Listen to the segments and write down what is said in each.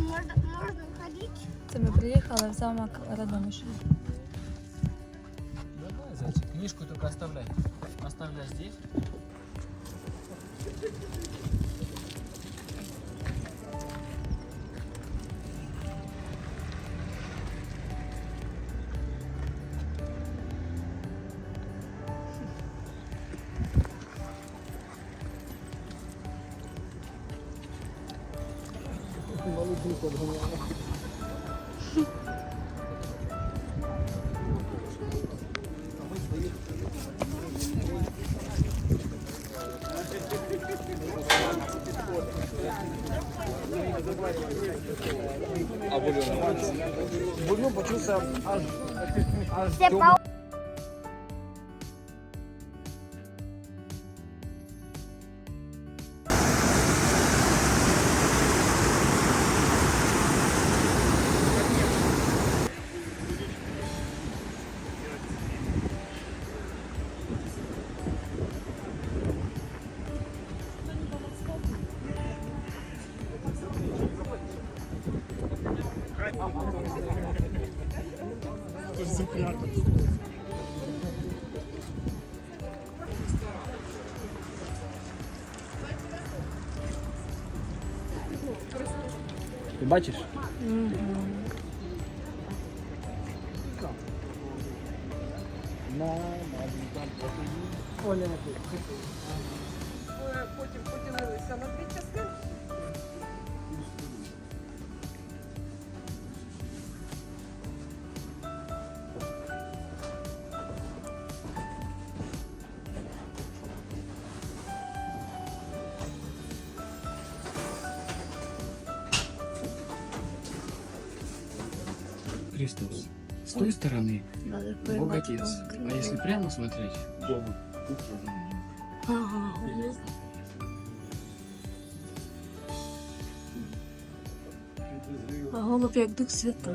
Можно, можно ходить? Це ми приїхали в замок Радомиш. Давай, зайчик, книжку только оставляй. Оставляй здесь. жінку обганяла. А бульон? Бульон почувся аж... аж Степа Бачиш? Христос. С той стороны Бог Отец. А если прямо смотреть, Бог. Ага. А голуб як Дух Святий.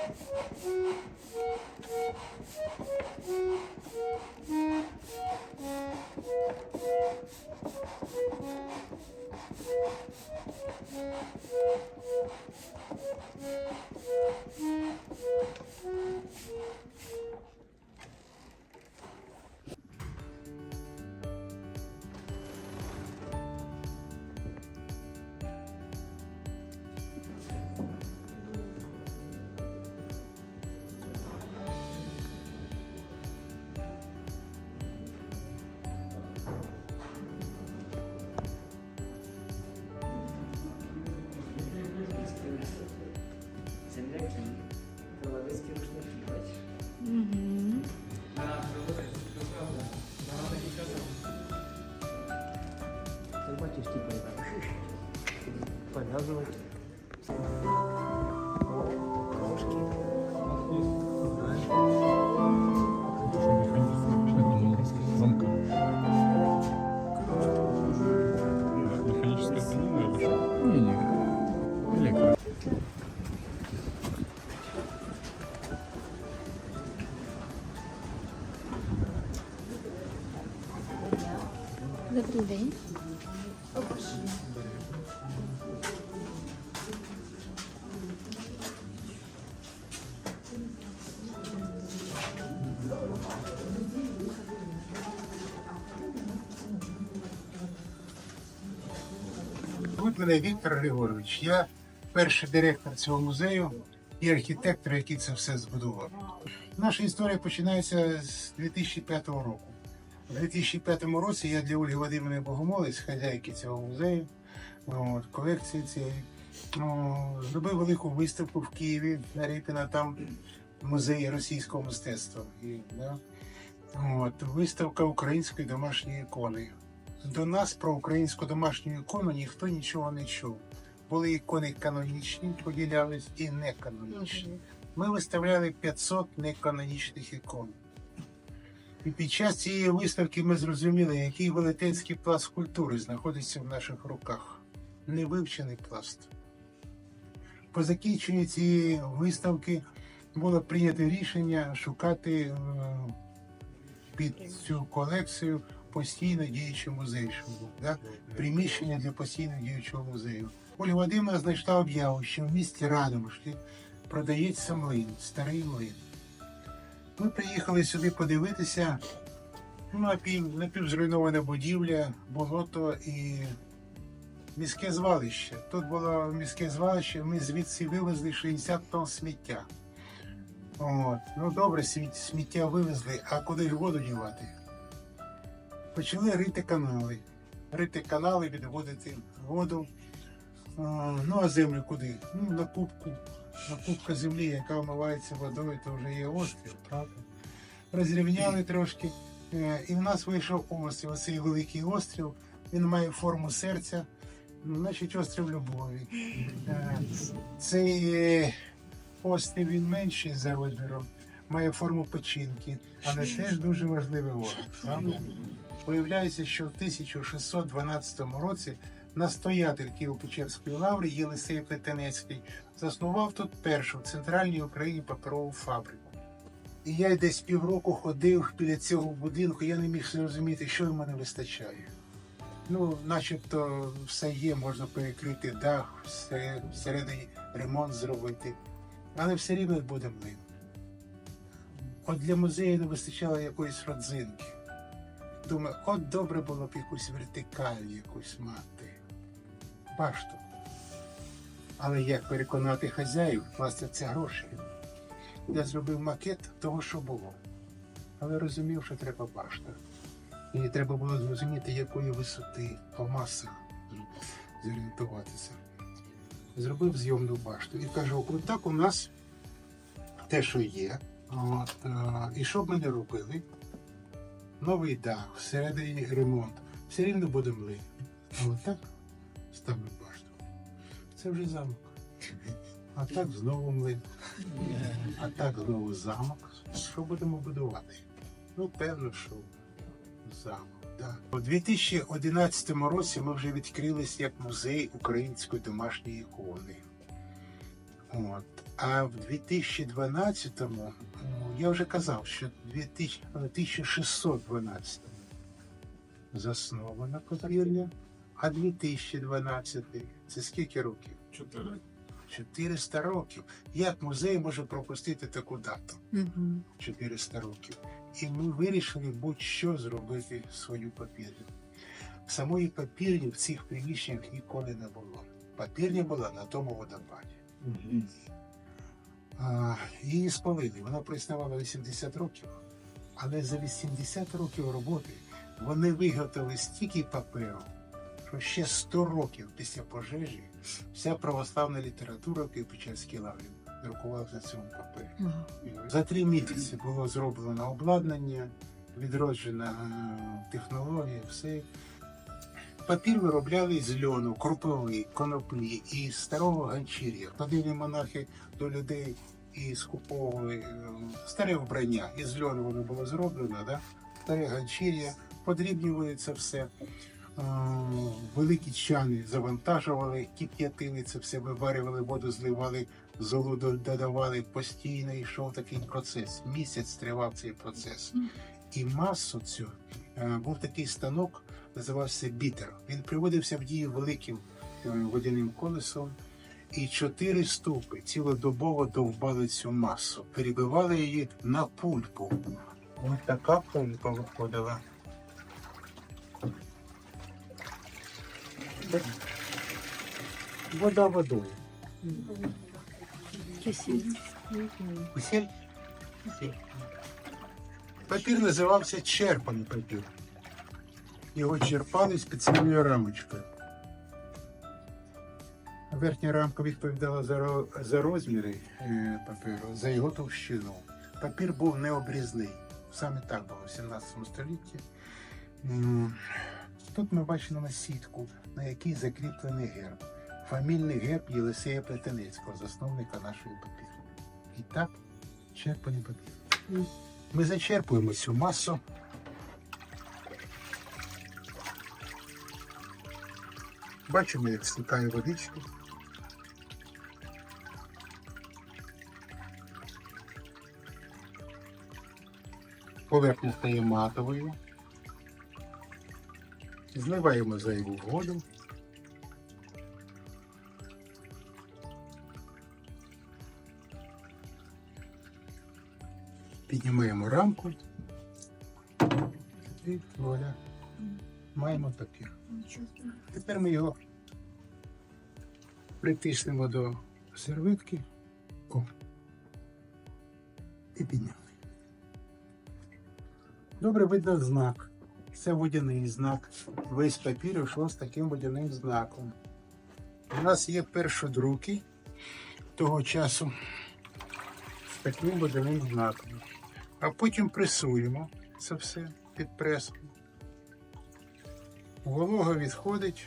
Угу. Добрий мене Віктор Григорович. Я перший директор цього музею і архітектор, який це все збудував. Наша історія починається з 2005 року. У 2005 році я для Ольги Вадимовни Богомолець, хазяйки цього музею, от, колекції цієї, о, зробив велику виставку в Києві на Ріпіна, там музей російського мистецтва. І, да, от, виставка української домашньої ікони. До нас про українську домашню ікону ніхто нічого не чув. Були ікони канонічні, поділялись і неканонічні. Ми виставляли 500 неканонічних ікон. І під час цієї виставки ми зрозуміли, який велетенський пласт культури знаходиться в наших руках. Невивчений пласт. По закінченню цієї виставки було прийнято рішення шукати е, під цю колекцію постійно діючий музей, щоб був, да? приміщення для постійно діючого музею. Ольга Вадимовна знайшла об'яву, що в місті Радомишлі продається млин, старий млин. Ми приїхали сюди подивитися. Ну, напів, напівзруйнована будівля, болото і міське звалище. Тут було міське звалище, ми звідси вивезли 60 тонн сміття. От. Ну добре, сміття вивезли, а куди ж воду дівати? Почали рити канали. Рити канали, відводити воду. А, ну а землю куди? Ну, на кубку. На кубка землі, яка омивається водою, то вже є острів, правда? Розрівняли трошки. е, І в нас вийшов острів. Оцей великий острів. Він має форму серця, ну, значить острів любові. Е, Цей е, острів він менший за розміром, має форму печінки, але теж дуже важливий орган. Виявляється, що в 1612 році настоятель Києво-Печерської лаври Єлисей Плетенецький заснував тут першу в центральній Україні паперову фабрику. І я десь півроку ходив біля цього будинку, я не міг зрозуміти, що йому не вистачає. Ну, начебто, все є, можна перекрити дах, все, всередині ремонт зробити. Але все рівно буде млин. От для музею не вистачало якоїсь родзинки. Думаю, от добре було б якусь вертикаль, якусь мати. Башту. Але як переконати хазяїв, власне, це гроші. Я зробив макет того, що було. Але розумів, що треба башта. І треба було зрозуміти, якої висоти по масах зорієнтуватися. Зробив зйомну башту і кажу, отак у нас те, що є. От, е, і що б ми не робили? Новий дах, всередині ремонт. Все рівно буде млин. А отак ставлю башту. Це вже замок. А так знову млин. А так знову замок. Що будемо будувати? Ну, певно, що замок. Да. У 2011 році ми вже відкрились як музей української домашньої ікони. От. А в 2012-му, ну, я вже казав, що в 2000 1612 заснована козирня, а 2012 це скільки років? Чотири. 400 років. Як музей може пропустити таку дату? Угу. 400 років. І ми вирішили будь-що зробити свою папірню. Самої папірні в цих приміщеннях ніколи не було. Папірня була на тому водопаді. А, її спалили. Вона проіснувала 80 років. Але за 80 років роботи вони виготовили стільки паперу, що ще 100 років після пожежі вся православна література в Києво-Печерській лаврі друкувалася на цьому папері. Ага. За три місяці було зроблено обладнання, відроджена е, технологія, все. Папір виробляли з льону, круповий, коноплі і старого ганчір'я. Ходили монахи до людей і скуповували е, старе вбрання. Із льону воно було зроблено, да? старе ганчір'я, подрібнювали це все. Великі чани завантажували, кип'ятили це все, виварювали воду, зливали золу додавали, постійно йшов такий процес. Місяць тривав цей процес. І масу цю е, був такий станок називався бітер. Він приводився в дію великим е, водяним колесом, і чотири ступи цілодобово довбали цю масу, перебивали її на пульпу. Ось така пульпа виходила. Вода водою. Кисель? Папір називався черпаний папір. Його черпали спеціальною рамочкою. Верхня рамка відповідала за, за розміри е, паперу, за його товщину. Папір був необрізний. Саме так було в 17 столітті. Тут ми бачимо сітку, на якій закріплений герб. Фамільний герб Єлисея Плетенецького, засновника нашої папіру. І так, черпаний папір. Ми зачерпуємо цю масу. Бачимо, як стікає водичка. Поверхня стає матовою. Зливаємо зайву воду. Піднімаємо рамку. І вуаля. Маємо папір. Тепер ми його притиснемо до серветки. О. І підняли. Добре видно знак. Це водяний знак. Весь папір йшов з таким водяним знаком. У нас є першодруки того часу з таким водяним знаком. А потім пресуємо це все під пресом. Волога відходить.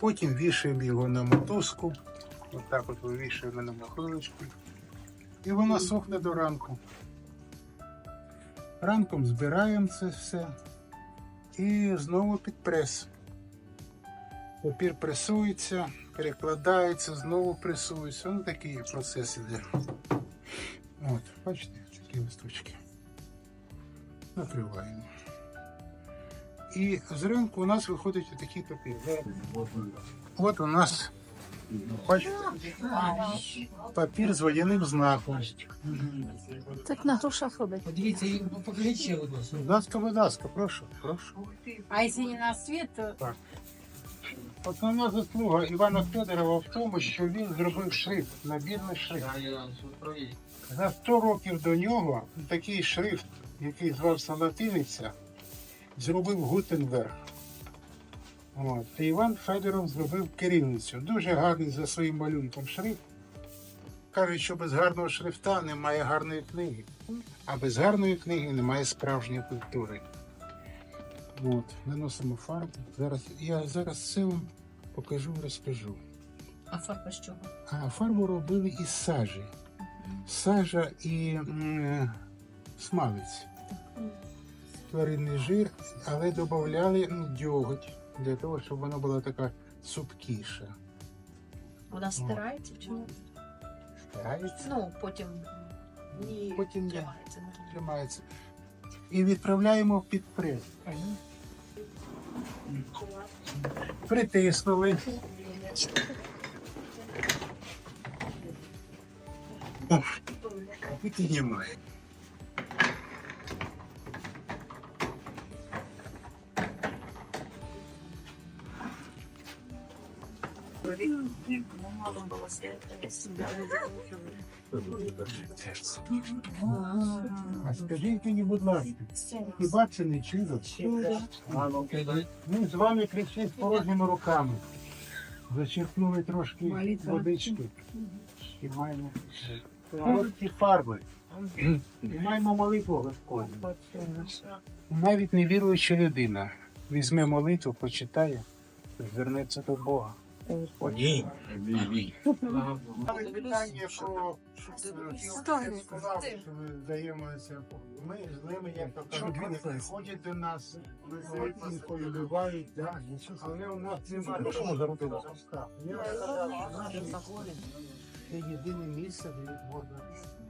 Потім вішаємо його на мотузку. Отак от вивішуємо на маховичку. І воно сохне до ранку. Ранком збираємо це все і знову під прес. Папір пресується, перекладається, знову пресується. Ну такий процес іде. От, бачите, такі листочки. Накриваємо. І зранку у нас виходить такий папір. От у нас бачите, папір з водяним знаком. Так на грошах робить. Подивіться, і покажіть ще одну. Будь ласка, будь ласка, прошу, прошу. А якщо не на світ, то Так. Основна заслуга Івана Федорова в тому, що він зробив шрифт, набірний шрифт. За 100 років до нього такий шрифт, який звався Латиниця, зробив Гутенберг. От. І Іван Федоров зробив керівницю. Дуже гарний за своїм малюнком шрифт. Кажуть, що без гарного шрифта немає гарної книги, а без гарної книги немає справжньої культури. От, наносимо фарбу. Зараз, я зараз все вам покажу, розкажу. а фарба з чого? А фарбу робили із сажі. Сажа і м, смалець. Тваринний жир, але додавали ну, дьоготь для того, щоб вона була така супкіша. Вона стирається чи ні? Старається, Ну, потім ні. Потім тримається. тримається. І відправляємо під прес. Притиснули. Піднімаємо. А скажіть мені, будь ласка, хіба це не чудо? Ми з вами прийшли з порожніми руками. Зачерпнули трошки водички. І маємо ці фарби. І маємо молитву Господню. Навіть невіруюча людина візьме молитву, почитає, звернеться до Бога. Ні. Але питання про сказав, що ви взаємося. Ми з ними, як то кажуть, вони приходять до нас, вони інколи але у нас немає. Це єдине місце, де можна. Да?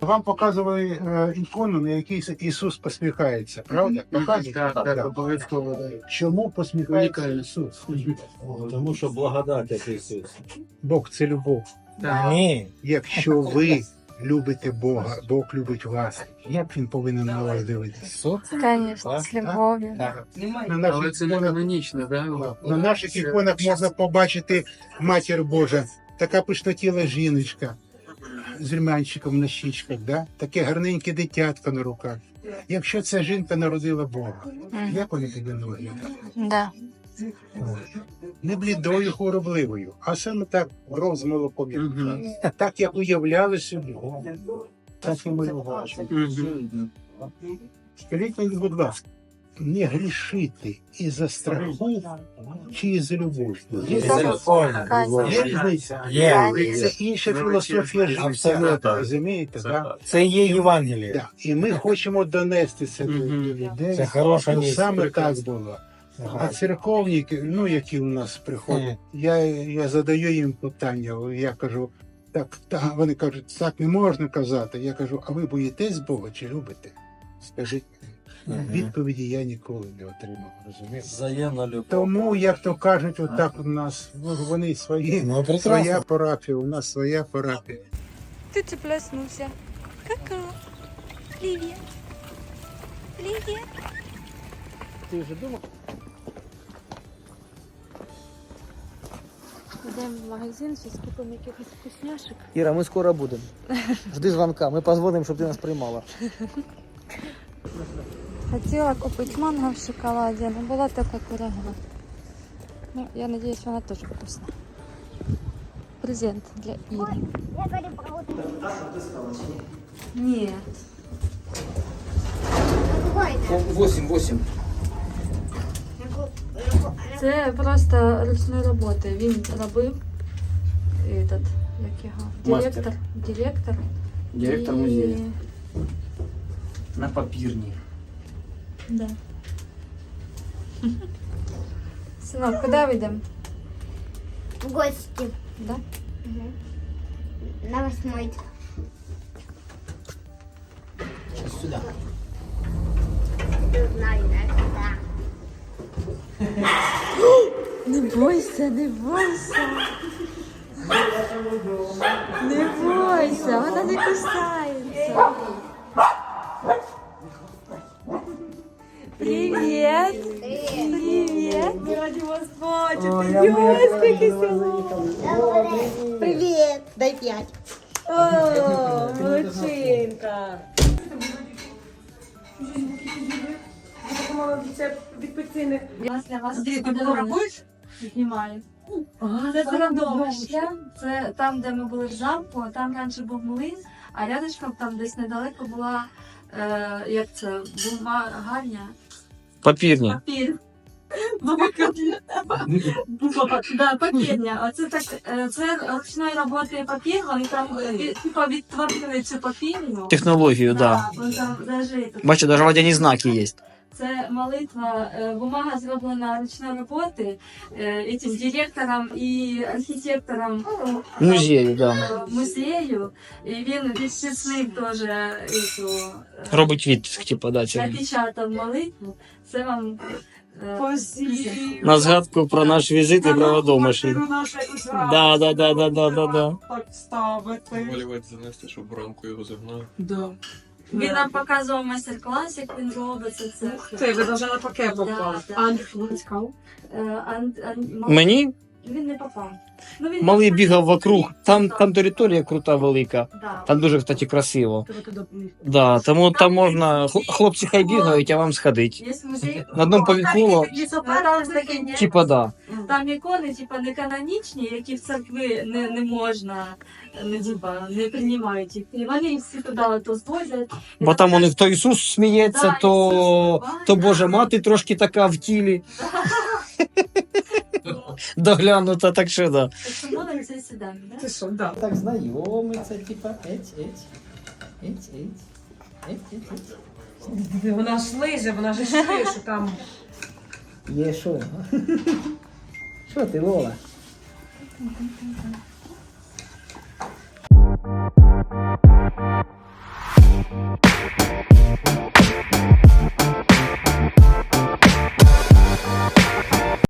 Вам показували е, ікону, на якій Ісус посміхається, правда? Показують? Так, так, обов'язково. Чому посміхається Унікально. Ісус? Тому що благодать як Ісус. Бог це любов. Так. Ні. Якщо ви любите Бога, Бог любить вас, як він повинен на вас дивитися? Конечно, з любов'ю. На Але наших це не іконах, канонічно, да? на наших іконах можна побачити матір Божа, така пишнотіла жіночка з румянчиком на щічках, да? таке гарненьке дитятко на руках. Якщо ця жінка народила Бога, Мгм. як вони повинні виглядати? Да. Не блідою хоробливою, а саме так розмолоком. Мгм. Так як уявляли собі, так і малювали. Скажіть мені, будь ласка, не грішити із-за страху чи із-за любові? Є, є? Є. Це інша філософія життя. Розумієте, так? Це є Євангеліє. Да. І ми хочемо донести це до людей. Це хороша щоб. Саме так було. А церковники, ну які у нас приходять, я, я задаю їм питання, я кажу, так, та, вони кажуть, так не можна казати. Я кажу, а ви боїтесь Бога чи любите? Скажіть. Відповіді я ніколи не отримав, розумієте? Взаємна любов. Тому, як то кажуть, отак у нас ну, вони свої, Ну, прекрасно. своя парафія, у нас своя парафія. Ти це проснувся. Ка-ка. Привіт. Привіт. Ти вже думав? Йдемо в магазин, зараз купимо якихось вкусняшок. Іра, ми скоро будемо. Жди дзвонка, ми позвонимо, щоб ти нас приймала. Хотіла купити манго в шоколаді, але була така курага. Ну, я надіюсь, вона теж вкусна. Презент для Іри. Я перебрала. Ні. Восемь, восемь. Це просто ручної роботи. Він робив этот, як його? Мастер. Директор. Директор. Директор І- музею. На папірні. Да. Синок, куди вийдемо? В гости. Да? На восьмой. Сюди. Не знаю, да. Не бойся, не бойся. Не бойся, вона не кусається. Привіт! Привіт! Ми раді вас бачити. Йось, село. Привет. Дай пять. О, молодчинка. Я для вас подарунок знімаю. Це Городовище. Це там, де ми були в замку, там раніше був млин, а рядышком там десь недалеко була, е, як це, бумагальня. Папірні. Папір. Да, папірня. Оце так, е, це ручної роботи папір, вони там е, типа відтворили цю папірню. Технологію, Да, вон там даже этот. Бачу, навіть водяні знаки є. Це молитва, е, бумага зроблена ручної роботи е, цим директором і архітектором Музею, да. е, музею. І він відчислив теж цю, е, Робить від, типу, да, напечатав молитву. Це вам е, На згадку про наш візит і про Водомишль. Да, да, да, да, да, да, да. Так ставити. Малювати занести, щоб ранку його загнали. Да. Він нам показував майстер-клас, як він робиться це. Ух ти, ви должна на пакет Да, да. Андрій цікаво. Е, Ан- Ан- Мені Він не попав. Ну, він малий попав. бігав вокруг. Там, там територія крута велика. Да. Там дуже, кстати, красиво. Туди Да, тому там можна. хл- Хлопці хай бігають, а вам сходить. Є музей. На одному Там такі, типа да. Там ікони, типа, не канонічні, які в церкви не, не можна, не, типа, не приймають їх. І вони всі туди то звозять. Бо там у них то Ісус сміється, Да, то, Ісус, то. Божа мати трошки така в тілі. доглянута, так що да. Так що мова це да? Ти що, да. Так знайомиться, типа, еть, еть, еть, еть, еть, еть, еть. Вона ж лиже, вона ж шиє, що там. Є що? а? Що ти, Лола?